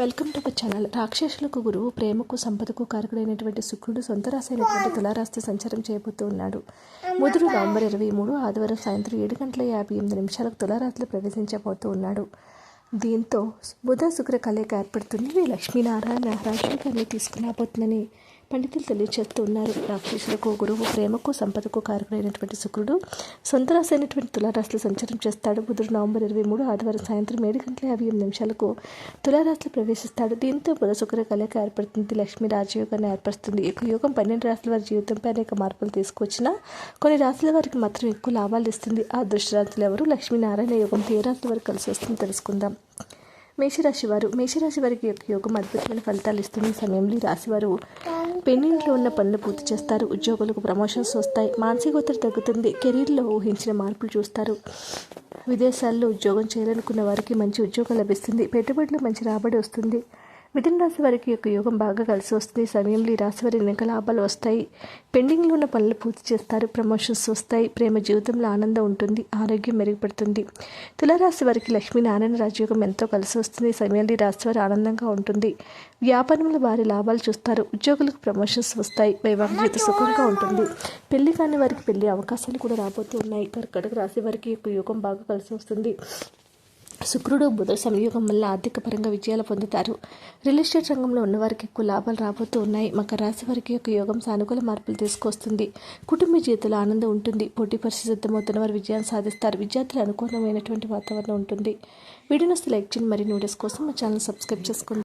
Welcome to our channel. రాక్షసులకు గురువు ప్రేమకు సంపదకు కారకుడైనటువంటి శుక్రుడు సొంత రాసైనటువంటి తులారాశి సంచారం చేయబోతూ ఉన్నాడు. ముదురు నవంబర్ ఇరవై మూడు ఆదివారం సాయంత్రం ఏడు గంటల యాభై ఎనిమిది నిమిషాలకు తులారాశిలో ప్రవేశించబోతూ ఉన్నాడు. దీంతో బుధ శుక్ర కలయిక ఏర్పడుతుంది. లక్ష్మీనారాయణ రాజకీయాన్ని తీసుకురాబోతుందని పండితులు తెలియజేస్తున్నారు. రాక్షసులకు గురువు ప్రేమకు సంపదకు కారకుడైనటువంటి శుక్రుడు సొంత రాశి అయినటువంటి తులారాశిలో సంచారం చేస్తాడు. బుధుడు నవంబర్ ఇరవై మూడు ఆదివారం సాయంత్రం ఏడు గంటల యాభై ఎనిమిది నిమిషాలకు తులారాశిలో ప్రవేశిస్తాడు. దీంతో బుధ శుక్ర కలయిక ఏర్పడుతుంది. లక్ష్మీ రాజయోగాన్ని ఏర్పరుస్తుంది. ఈ యోగం పన్నెండు రాశుల వారి జీవితంపై అనేక మార్పులు తీసుకొచ్చినా కొన్ని రాశుల వారికి మాత్రం ఎక్కువ లాభాలు ఇస్తుంది. ఆ దృష్టిరాశులు ఎవరు? లక్ష్మీనారాయణ యోగం ఏ రాశుల వారికి కలిసి వస్తుంది తెలుసుకుందాం. మేషరాశి వారు. మేషరాశి వారికి యొక్క యోగం అద్భుతమైన ఫలితాలు ఇస్తున్న సమయంలో ఈ రాశి పెండింగ్లో ఉన్న పనులు పూర్తి చేస్తారు. ఉద్యోగులకు ప్రమోషన్స్ వస్తాయి. మానసిక ఒత్తిడి తగ్గుతుంది. కెరీర్లో ఊహించిన మార్పులు చూస్తారు. విదేశాల్లో ఉద్యోగం చేయాలనుకున్న వారికి మంచి ఉద్యోగం లభిస్తుంది. పెట్టుబడులు మంచి రాబడి వస్తుంది. మిథున రాశి వారికి యొక్క యోగం బాగా కలిసి వస్తుంది. సమయంలో ఈ రాశి వారి అనేక లాభాలు వస్తాయి. పెండింగ్లో ఉన్న పనులు పూర్తి చేస్తారు. ప్రమోషన్స్ వస్తాయి. ప్రేమ జీవితంలో ఆనందం ఉంటుంది. ఆరోగ్యం మెరుగుపడుతుంది. తులారాశి వారికి లక్ష్మీనారాయణ రాజయోగం ఎంతో కలిసి వస్తుంది. సమయంలో ఈ రాశి వారి ఆనందంగా ఉంటుంది. వ్యాపారంలో వారి లాభాలు చూస్తారు. ఉద్యోగులకు ప్రమోషన్స్ వస్తాయి. వైవాహిక జీవిత సుఖంగా ఉంటుంది. పెళ్ళి కాని వారికి పెళ్ళి అవకాశాలు కూడా రాబోతూ ఉన్నాయి. కర్కటక రాశి వారికి యొక్క యోగం బాగా కలిసి వస్తుంది. శుక్రుడు బుధ సంయోగం వల్ల ఆర్థిక పరంగా విజయాలు పొందుతారు. రియల్ ఎస్టేట్ రంగంలో ఉన్నవారికి ఎక్కువ లాభాలు రాబోతూ ఉన్నాయి. మకర రాశి వారికి యొక్క యోగం సానుకూల మార్పులు తీసుకొస్తుంది. కుటుంబ జీవితంలో ఆనందం ఉంటుంది. పోటీ పరీక్ష సిద్ధమవుతున్న వారు విజయాన్ని సాధిస్తారు. విద్యార్థులు అనుకూలమైనటువంటి వాతావరణం ఉంటుంది. వీడియోస్ లైక్ చేయండి. మరియు నూడిల్స్ కోసం మా ఛానల్ సబ్స్క్రైబ్ చేసుకోండి.